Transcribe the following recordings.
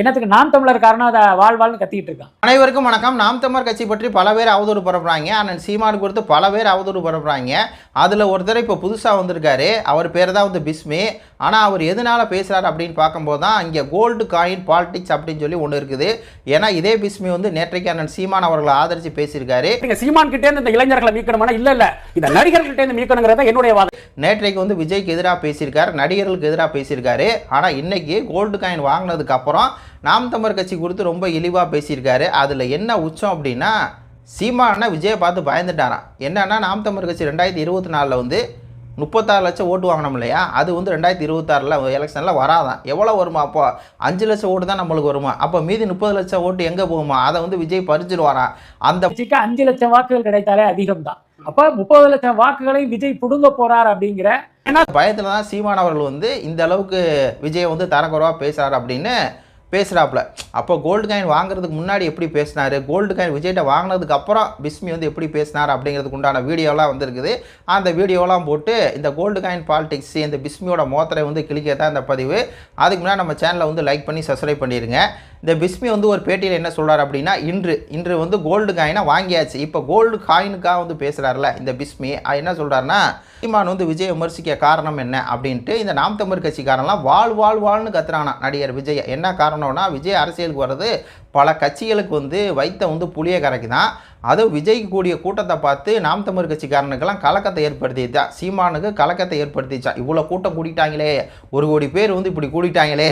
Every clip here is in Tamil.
என்னத்துக்கு நாம் தமிழர் காரணம் அதை வாழ் வாழ்னு கத்திக்கிட்டு இருக்கான். அனைவருக்கும் வணக்கம். நாம் தமிழர் கட்சி பற்றி பல பேர் அவதூறு பரப்புறாங்க. அண்ணன் சீமான் குறித்து பல பேர் அவதூறு பரப்புறாங்க. அதில் ஒருத்தர் இப்போ புதுசாக வந்திருக்காரு. அவர் பேர் தான் வந்து பிஸ்மி. ஆனால் அவர் எதனால பேசுகிறார் அப்படின்னு பார்க்கும்போது தான் இங்கே கோல்டு காயின் பாலிடிக்ஸ் அப்படின்னு சொல்லி ஒன்று இருக்குது. ஏன்னா இதே பிஸ்மி வந்து நேற்றைக்கு அண்ணன் சீமான் அவர்களை ஆதரித்து பேசியிருக்காரு. சீமான் கிட்டே இந்த இளைஞர்களை மீட்கணும்னா இல்ல இல்ல. இந்த நடிகர்கள் இருந்து மீட்கணுங்கிறத என்னுடைய வாதம். நேற்றைக்கு வந்து விஜய்க்கு எதிராக பேசியிருக்காரு. நடிகர்களுக்கு எதிராக பேசியிருக்காரு. ஆனால் இன்னைக்கு கோல்டு காயின் வாங்கினதுக்கு அப்புறம் நாம் தமிழர் கட்சி குறித்து ரொம்ப இழிவாக பேசியிருக்காரு. அதில் என்ன உச்சம் அப்படின்னா சீமானா விஜயை பார்த்து பயந்துட்டாராம். என்னன்னா நாம் தமிழர் கட்சி ரெண்டாயிரத்தி இருபத்தி நாலில் வந்து முப்பத்தாறு லட்சம் ஓட்டு வாங்கினோம் இல்லையா? அது வந்து ரெண்டாயிரத்தி இருபத்தாறில் எலெக்ஷனில் வராதான் எவ்வளோ வருமா? அப்போ அஞ்சு லட்சம் ஓட்டு தான் நம்மளுக்கு வருமா? அப்போ மீதி முப்பது லட்சம் ஓட்டு எங்கே போகுமா? அதை வந்து விஜய் பறிச்சிடுவாராம் அந்த அஞ்சு லட்சம் வாக்குகள் கிடைத்தாலே அதிகம் தான் அப்ப முப்பது லட்சம் வாக்குகளை விஜய் புடுங்க போறார் அப்படிங்கிற பயத்தில் தான் சீமான் அவர்கள் வந்து இந்த அளவுக்கு விஜய் வந்து தரக்குறவாக பேசுகிறார் அப்படின்னு பேசுகிறாப்புல அப்போ கோல்டு காயின் வாங்குறதுக்கு முன்னாடி எப்படி பேசினார்? கோல்டு காயின் விஜய்கிட்ட வாங்கினதுக்கு அப்புறம் பிஸ்மி வந்து எப்படி பேசினார் அப்படிங்கிறதுக்கு உண்டான வீடியோலாம் வந்திருக்குது. அந்த வீடியோலாம் போட்டு இந்த கோல்டு காயின் பாலிடிக்ஸ் இந்த பிஸ்மியோட மோத்தரை வந்து கிளிக்க தான் இந்த பதிவு. அதுக்கு முன்னாடி நம்ம சேனலை வந்து லைக் பண்ணி சப்ஸ்கிரைப் பண்ணிடுங்க இந்த பிஸ்மி வந்து ஒரு பேட்டியில் என்ன சொல்கிறார் அப்படின்னா இன்று இன்று வந்து கோல்டு காயினை வாங்கியாச்சு. இப்போ கோல்டு காயினுக்காக வந்து பேசுகிறாருல இந்த பிஸ்மி. என்ன சொல்கிறாருன்னா சீமான் வந்து விஜய் விமர்சிக்க காரணம் என்ன அப்படின்ட்டு இந்த நாம் தமிழ் கட்சிக்காரன்லாம் வாழ் வாழ் வாழ்னு கத்துறானா நடிகர் விஜய். என்ன காரணம்னா விஜய் அரசியலுக்கு வர்றது பல கட்சிகளுக்கு வந்து வைத்த வந்து புளிய கரைக்கு தான் அதுவும் விஜய்க்கு கூடிய கூட்டத்தை பார்த்து நாம் தமிழ் கட்சிக்காரனுக்கெல்லாம் கலக்கத்தை ஏற்படுத்திச்சா சீமானுக்கு கலக்கத்தை ஏற்படுத்திச்சா இவ்வளோ கூட்டம் கூட்டிட்டாங்களே ஒரு கோடி பேர் வந்து இப்படி கூட்டிட்டாங்களே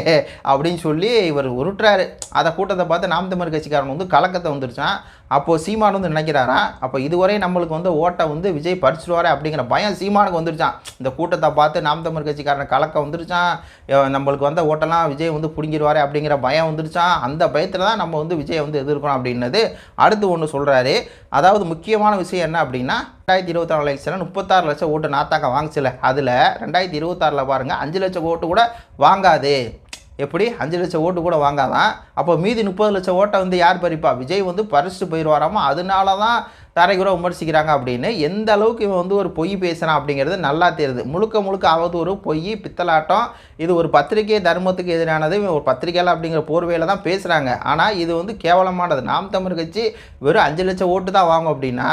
அப்படின்னு சொல்லி இவர் உருட்டுறாரு. அதை கூட்டத்தை பார்த்து நாம் தமிழ் கட்சிக்காரன் வந்து கலக்கத்தை வந்துருச்சான். அப்போது சீமான் வந்து நினைக்கிறாரா? அப்போ இதுவரை நம்மளுக்கு வந்து ஓட்டை வந்து விஜய் பறிச்சிடுவாரே அப்படிங்கிற பயம் சீமானுக்கு வந்துருச்சான் இந்த கூட்டத்தை பார்த்து நாம் தமிழ் கட்சிக்காரன் கலக்கம் வந்துருச்சான் நம்மளுக்கு வந்த ஓட்டெல்லாம் விஜய் வந்து பிடிங்கிடுவாரே அப்படிங்கிற பயம் வந்துருச்சான் அந்த பயத்தில் தான் நம்ம வந்து விஜய் வந்து எதிர்க்கணும் அப்படின்னது அடுத்து ஒன்று சொல்கிறாரு அதாவது முக்கியமான விஷயம் என்ன அப்படின்னா ரெண்டாயிரத்தி இருபத்தி நாலு எலெக்ஷனில் முப்பத்தாறு லட்சம் ஓட்டு நாத்தாக்க வாங்குச்சுல. அதில் ரெண்டாயிரத்தி இருபத்தாறில் பாருங்கள் அஞ்சு லட்சம் ஓட்டு கூட வாங்காது. எப்படி? அஞ்சு லட்சம் ஓட்டு கூட வாங்காதான். அப்போ மீதி முப்பது லட்சம் ஓட்டை வந்து யார் பறிப்பா? விஜய் வந்து பறிச்சுட்டு போயிடுவாராமா? அதனால தான் தரைக்குற விமர்சிக்கிறாங்க அப்படின்னு. எந்த அளவுக்கு இவன் வந்து ஒரு பொய் பேசுகிறான் அப்படிங்கிறது நல்லா தெரியுது. முழுக்க முழுக்க அவதூறு பொய் பித்தலாட்டம். இது ஒரு பத்திரிகை தர்மத்துக்கு எதிரானது. இவன் ஒரு பத்திரிகையில் அப்படிங்கிற போர்வையில் தான் பேசுகிறாங்க ஆனால் இது வந்து கேவலமானது. நாம் தமிழ் கட்சி வெறும் அஞ்சு லட்சம் ஓட்டு தான் வாங்கும் அப்படின்னா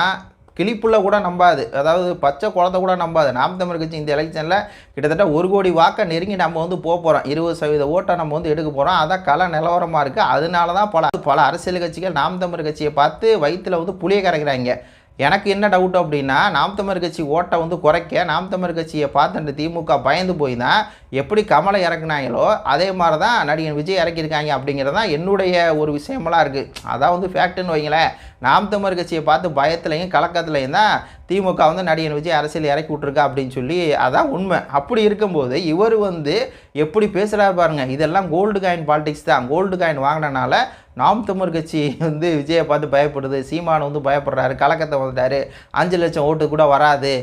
கிளிப்புள்ள கூட நம்பாது. அதாவது பச்சை குழந்தை கூட நம்பாது. நாம் தமிழ் கட்சி இந்த எலெக்ஷனில் கிட்டத்தட்ட ஒரு கோடி வாக்கை நெருங்கி நம்ம வந்து போக போகிறோம் இருபது சதவீத ஓட்டை நம்ம வந்து எடுக்க போகிறோம் அதான் கல நிலவரமாக இருக்குது அதனால தான் பல பல அரசியல் கட்சிகள் நாம் தமிழ் கட்சியை பார்த்து வயிற்றில் வந்து புளிய கரைக்கிறாங்க. எனக்கு என்ன டவுட் அப்படின்னா நாம் தமிழ் கட்சி ஓட்டை வந்து குறைக்க நாம் தமிழ் கட்சியை பார்த்து திமுக பயந்து போய் தான் எப்படி கமலை இறக்குனாங்களோ அதே மாதிரி தான் நடிகன் விஜய் இறக்கியிருக்காங்க அப்படிங்கிறது தான் என்னுடைய ஒரு விஷயமெல்லாம் இருக்குது அதான் வந்து ஃபேக்ட்டுன்னு வைங்களேன். நாம் தமிழ் கட்சியை பார்த்து பயத்துலையும் கலக்கத்துலையும் தான் திமுக வந்து நடிகன் விஜய் அரசியல் இறக்கி விட்ருக்கா அப்படின்னு சொல்லி அதான் உண்மை. அப்படி இருக்கும்போது இவர் வந்து எப்படி பேசுகிறாரு பாருங்கள் இதெல்லாம் கோல்டு காயின் பாலிடிக்ஸ் தான். கோல்டு காயின் வாங்கினனால நாம் தமிழ் கட்சி வந்து விஜயை பார்த்து பயப்படுது. சீமான் வந்து பயப்படுறாரு. கலக்கத்தை வந்துட்டாரு. அஞ்சு லட்சம் ஓட்டு கூட வராது.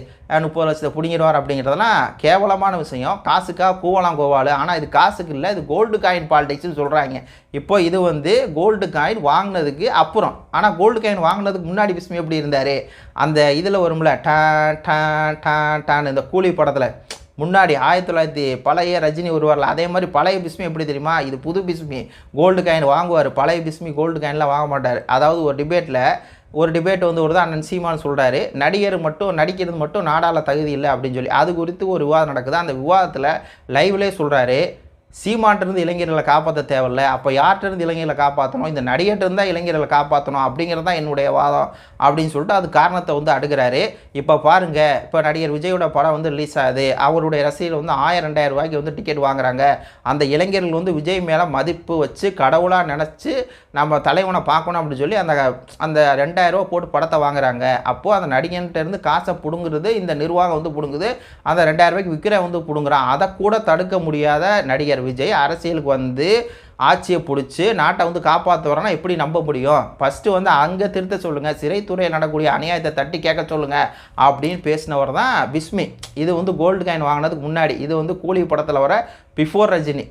முப்பது லட்சத்தை பிடிங்கிடுவார் அப்படிங்கிறதெல்லாம் கேவலமான விஷயம். காசுக்காக கூவலாம் கோவாள். ஆனால் இது காசுக்கு இல்லை இது கோல்டு காயின் பாலிடிக்ஸ்னு சொல்கிறாங்க இப்போ இது வந்து கோல்டு காயின் வாங்கினதுக்கு அப்புறம். ஆனால் கோல்டு காயின் வாங்கினதுக்கு முன்னாடி விஸ்மி எப்படி இருந்தார்? அந்த இதில் வரும்ல டான் டான் டான் டான் இந்த கூலி படத்தில். முன்னாடி ஆயிரத்தி தொள்ளாயிரத்தி பழைய ரஜினி வருவார்ல அதே மாதிரி பழைய பிஸ்மி எப்படி தெரியுமா? இது புது பிஸ்மி கோல்டு காயின் வாங்குவார். பழைய பிஸ்மி கோல்டு காயின்லாம் வாங்க மாட்டார். அதாவது ஒரு டிபேட்டில் ஒரு டிபேட் வந்து வருது அண்ணன் சீமான் சொல்கிறாரு நடிகர் மட்டும் நடிக்கிறது மட்டும் நாடால தகுதி இல்லை அப்படின்னு சொல்லி. அது குறித்து ஒரு விவாதம் நடக்குது. அந்த விவாதத்தில் லைவ்லேயே சொல்கிறாரு சீமான்ட்டிருந்து இளைஞர்களை காப்பாற்ற தேவையில்ல. அப்போ யார்கிட்டருந்து இளைஞர்களை காப்பாற்றணும் இந்த நடிகர்கிட்ட இளைஞர்களை காப்பாற்றணும் அப்படிங்கிறது தான் என்னுடைய வாதம் அப்படின்னு சொல்லிட்டு அது காரணத்தை வந்து அடுக்கிறாரு இப்போ பாருங்கள் இப்போ நடிகர் விஜயோட படம் வந்து ரிலீஸ் ஆகுது. அவருடைய ரசிகர்கள் வந்து ஆயிரம் ரெண்டாயிரம் ரூபாய்க்கு வந்து டிக்கெட் வாங்குறாங்க. அந்த இளைஞர்கள் வந்து விஜய் மேலே மதிப்பு வச்சு கடவுளாக நினச்சி நம்ம தலைவனை பார்க்கணும் அப்படின்னு சொல்லி அந்த அந்த ரெண்டாயிரரூவா போட்டு படத்தை வாங்குறாங்க. அப்போது அந்த நடிகன்கிட்டேருந்து காசை பிடுங்குறது இந்த நிர்வாகம் வந்து பிடுங்குது. அந்த ரெண்டாயிரம் ரூபாய்க்கு விற்கிற வந்து பிடுங்குறான். அதை கூட தடுக்க முடியாத நடிகர் விஜய் அரசியலுக்கு வந்து ஆட்சியை பிடிச்சி நாட்டை வந்து காப்பாற்ற வரனா எப்படி நம்ப முடியும்? ஃபஸ்ட்டு வந்து அங்கே திருத்த சொல்லுங்கள் சிறைத்துறையில் நடக்கக்கூடிய அநியாயத்தை தட்டி கேட்க சொல்லுங்கள் அப்படின்னு பேசினவர் தான் விஸ்மி. இது வந்து கோல்டு காயின் வாங்கினதுக்கு முன்னாடி. இது வந்து கூலி படத்தில் வர பிஃபோர் ரஜினி.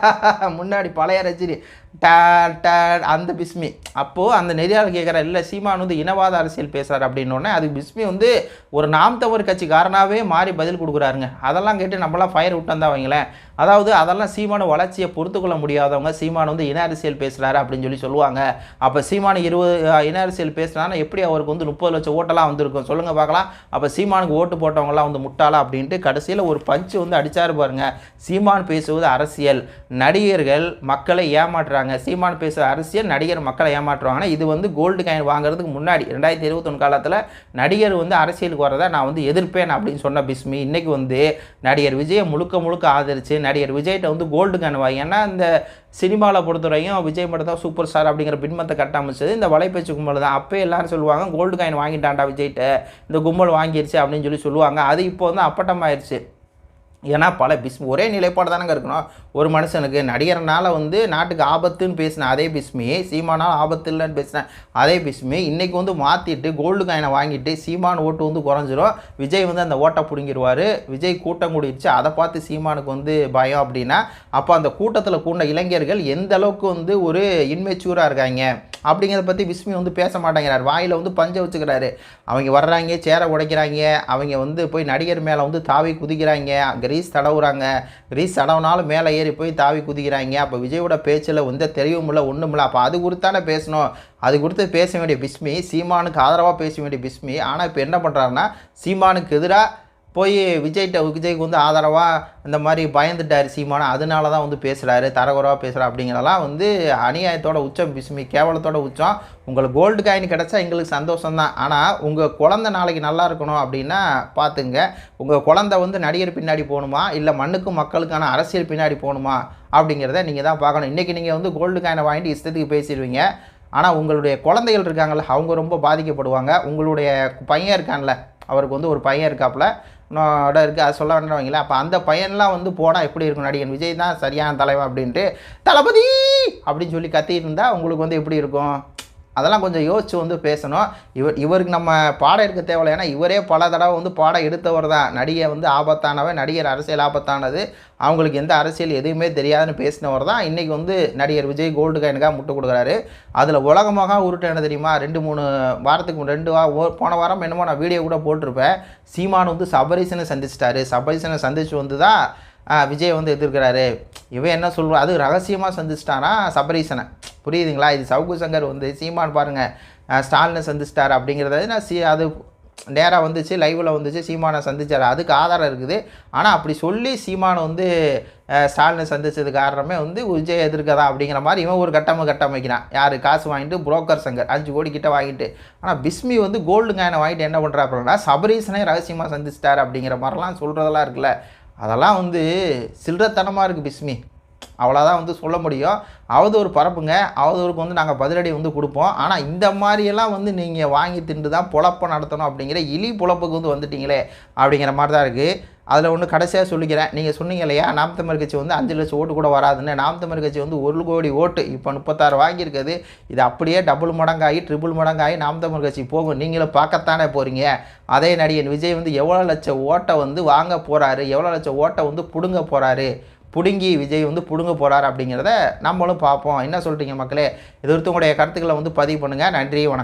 முன்னாடி பழைய ரஜினி. டேன் டேட் அந்த பிஸ்மி. அப்போது அந்த நெறியாளர் கேட்குற இல்லை சீமான் வந்து இனவாத அரசியல் பேசுகிறார் அப்படின்னோடனே அதுக்கு பிஸ்மி வந்து ஒரு நாம் தமிழ் கட்சிக்காரனாகவே மாறி பதில் கொடுக்குறாருங்க. அதெல்லாம் கேட்டு நம்மளாம் ஃபயர் விட்டு வைங்களேன். அதாவது அதெல்லாம் சீமான வளர்ச்சியை பொறுத்துக்கொள்ள முடியாதவங்க சீமான் வந்து இன அரசியல் பேசுகிறாரு அப்படின்னு சொல்லி சொல்லுவாங்க. அப்போ சீமான் இருபது இன அரசியல் பேசுனான்னா எப்படி அவருக்கு வந்து முப்பது லட்சம் ஓட்டெல்லாம் வந்திருக்கும்? சொல்லுங்கள் பார்க்கலாம். அப்போ சீமானுக்கு ஓட்டு போட்டவங்கலாம் வந்து முட்டாளா அப்படின்ட்டு கடைசியில் ஒரு பஞ்சு வந்து அடித்தாரு பாருங்க. சீமான் பேசுவது அரசியல். நடிகர்கள் மக்களை ஏமாற்றுறாங்க. சீமான் பேசுகிற அரசியல் நடிகர் மக்களை ஏமாற்றுவாங்கன்னா இது வந்து கோல்டு காயின் வாங்குறதுக்கு முன்னாடி ரெண்டாயிரத்தி இருபத்தொன்று காலத்தில் நடிகர் வந்து அரசியலுக்கு வரதை நான் வந்து எதிர்ப்பேன் அப்படின்னு சொன்ன பிஸ்மி. இன்றைக்கி வந்து நடிகர் விஜயை முழுக்க முழுக்க ஆதரிச்சு நடிகர் விஜய்கிட்ட வந்து கோல்டு காயின் வாங்கி ஏன்னா இந்த சினிமாவில் பொறுத்தவரையும் விஜய் மட்டும் தான் சூப்பர் ஸ்டார் அப்படிங்கிற பின்மத்தை கட்டமைச்சது இந்த வலைப்பேச்சு கும்பல் தான். அப்போ எல்லாரும் சொல்லுவாங்க கோல்டு காயின் வாங்கிட்டான்டா விஜய்கிட்ட. இந்த கும்பல் வாங்கிருச்சு அப்படின்னு சொல்லி சொல்லுவாங்க. அது இப்போ வந்து அப்பட்டமாயிருச்சு. ஏன்னா பல பிஸ்மி ஒரே நிலைப்பாடு தானங்க இருக்கணும். ஒரு மனுஷனுக்கு நடிகர்னால் வந்து நாட்டுக்கு ஆபத்துன்னு பேசின அதே பிஸ்மி சீமானால் ஆபத்து இல்லைன்னு பேசின அதே பிஸ்மி இன்றைக்கி வந்து மாற்றிட்டு கோல்டு காயினை வாங்கிட்டு சீமான் ஓட்டு வந்து குறைஞ்சிரும். விஜய் வந்து அந்த ஓட்டை பிடுங்கிடுவார் விஜய் கூட்டம் கூடிடுச்சு அதை பார்த்து சீமானுக்கு வந்து பயம் அப்படின்னா அப்போ அந்த கூட்டத்தில் கூண்ட இளைஞர்கள் எந்த அளவுக்கு வந்து ஒரு இன்மெச்சூராக இருக்காங்க? அப்படிங்கிறத பற்றி விஸ்மி வந்து பேச மாட்டேங்கிறார். வாயில் வந்து பஞ்சை வச்சுக்கிறாரு. அவங்க வர்றாங்க சேரை உடைக்கிறாங்க. அவங்க வந்து போய் நடிகர் மேலே வந்து தாவி குதிக்கிறாங்க. கிரீஸ் தடவுறாங்க. கிரீஸ் தடவுனாலும் மேலே ஏறி போய் தாவி குதிக்கிறாங்க. அப்போ விஜயோட பேச்சில் வந்து தெரியவும் இல்லை ஒன்றும் இல்லை. அப்போ அது குறித்தானே பேசணும். அது கொடுத்து பேச வேண்டிய பிஸ்மி சீமானுக்கு ஆதரவாக பேச வேண்டிய பிஸ்மி ஆனால் இப்போ என்ன பண்ணுறாருன்னா சீமானுக்கு எதிராக போய் விஜய்கிட்ட விஜய்க்கு வந்து ஆதரவாக இந்த மாதிரி பயந்துட்டார் சீமானா அதனால தான் வந்து பேசுகிறாரு தரகுறவாக பேசுகிறா அப்படிங்கிறதெல்லாம் வந்து அநியாயத்தோட உச்சம் பிஸ்மி கேவலத்தோட உச்சம். உங்களுக்கு கோல்டு காயின் கிடச்சா எங்களுக்கு சந்தோஷம் தான் ஆனால் உங்கள் குழந்த நாளைக்கு நல்லா இருக்கணும் அப்படின்னா பார்த்துங்க உங்கள் குழந்த வந்து நடிகர் பின்னாடி போகணுமா? இல்லை மண்ணுக்கும் மக்களுக்கான அரசியல் பின்னாடி போகணுமா? அப்படிங்கிறத நீங்கள் தான் பார்க்கணும். இன்றைக்கி நீங்கள் வந்து கோல்டு காயினை வாங்கிட்டு இஷ்டத்துக்கு பேசிடுவீங்க. ஆனால் உங்களுடைய குழந்தைகள் இருக்காங்கல்ல அவங்க ரொம்ப பாதிக்கப்படுவாங்க. உங்களுடைய பையன் இருக்கான்ல அவருக்கு வந்து ஒரு பையன் இருக்காப்புல இன்னோட இருக்குது அது சொல்ல வேண்டாம் வைங்களேன். அப்போ அந்த பையன்லாம் வந்து போனால் எப்படி இருக்கும் நடிகன்? விஜய் தான் சரியான தலைவன் அப்படின்ட்டு தளபதி! அப்படின்னு சொல்லி கத்திட்டு இருந்தால் உங்களுக்கு வந்து எப்படி இருக்கும்? அதெல்லாம் கொஞ்சம் யோசித்து வந்து பேசணும். இவர் இவருக்கு நம்ம பாடம் எடுக்க தேவையில்லை. ஏன்னா இவரே பல தடவை வந்து பாடம் எடுத்தவர் தான். நடிகை வந்து ஆபத்தானவன் நடிகர் அரசியல் ஆபத்தானது. அவங்களுக்கு எந்த அரசியல் எதுவுமே தெரியாதுன்னு பேசினவர் தான். இன்றைக்கி வந்து நடிகர் விஜய் கோல்டு காயினுக்காக முட்டு கொடுக்குறாரு. அதில் உலகமாக உருட்டு என்ன தெரியுமா? ரெண்டு மூணு வாரத்துக்கு ரெண்டு வா ஓ- போன வாரம் என்னமோ நான் வீடியோ கூட போட்டிருப்பேன். சீமான் வந்து சபரீசனை சந்திச்சிட்டாரு. சபரீசனை சந்திச்சு வந்து தான் விஜய் வந்து எதிர்க்கிறாரு. இவன் என்ன சொல்கிறான் அது ரகசியமாக சந்திச்சிட்டானா? சபரீசனை. புரியுதுங்களா? இது சவுக்கு சங்கர் வந்து சீமான் பாருங்கள் ஸ்டாலினை சந்திச்சிட்டார் அப்படிங்கிறத நான் சி அது நேராக வந்துச்சு லைவில் வந்துச்சு சீமானை சந்திச்சார். அதுக்கு ஆதாரம் இருக்குது. ஆனால் அப்படி சொல்லி சீமானை வந்து ஸ்டாலினை சந்தித்தது காரணமே வந்து விஜய் எதிர்க்கதா அப்படிங்கிற மாதிரி இவன் ஒரு கட்டமை கட்டமைக்கிறான். யார்? காசு வாங்கிட்டு புரோக்கர் சங்கர் அஞ்சு கோடி கிட்ட வாங்கிட்டு. ஆனால் பிஸ்மி வந்து கோல்டு காயினை வாங்கிட்டு என்ன பண்ணுறாப்புலன்னா சபரீசனே ரகசியமாக சந்திச்சிட்டார் அப்படிங்கிற மாதிரிலாம் சொல்கிறதெல்லாம் இருக்குல்ல. அதெல்லாம் வந்து சில்லறத்தனமாக இருக்குது பிஸ்மி. அவ்வளோதான் வந்து சொல்ல முடியும். அவதூறு பரப்புங்க அவதூறுக்கு வந்து நாங்கள் பதிலடி வந்து கொடுப்போம். ஆனால் இந்த மாதிரியெல்லாம் வந்து நீங்கள் வாங்கி தின்று தான் பொழப்ப நடத்தணும் அப்படிங்கிற இலி பொழப்புக்கு வந்து வந்துட்டீங்களே அப்படிங்கிற மாதிரி தான் இருக்குது அதில் ஒன்று கடைசியாக சொல்லிக்கிறேன். நீங்கள் சொன்னீங்க இல்லையா நாம் தமிழ் கட்சி வந்து அஞ்சு லட்சம் ஓட்டு கூட வராதுன்னு. நாம் தமிழ் கட்சி வந்து ஒரு கோடி ஓட்டு இப்போ முப்பத்தாறு வாங்கியிருக்குது. இது அப்படியே டபுள் மடங்காகி ட்ரிபிள் மடங்காகி நாம் தமிழ் கட்சி போகும். நீங்களும் பார்க்கத்தானே போகிறீங்க அதே நடிகன் விஜய் வந்து எவ்வளோ லட்சம் ஓட்டை வந்து வாங்க போகிறாரு எவ்வளோ லட்சம் ஓட்டை வந்து பிடுங்க போகிறாரு பிடுங்கி விஜய் வந்து பிடுங்க போகிறார் அப்படிங்கிறத நம்மளும் பார்ப்போம். என்ன சொல்கிறீங்க மக்களே? இது ஒருத்தவங்களுடைய கருத்துக்களை வந்து பதிவு பண்ணுங்கள் நன்றி வணக்கம்.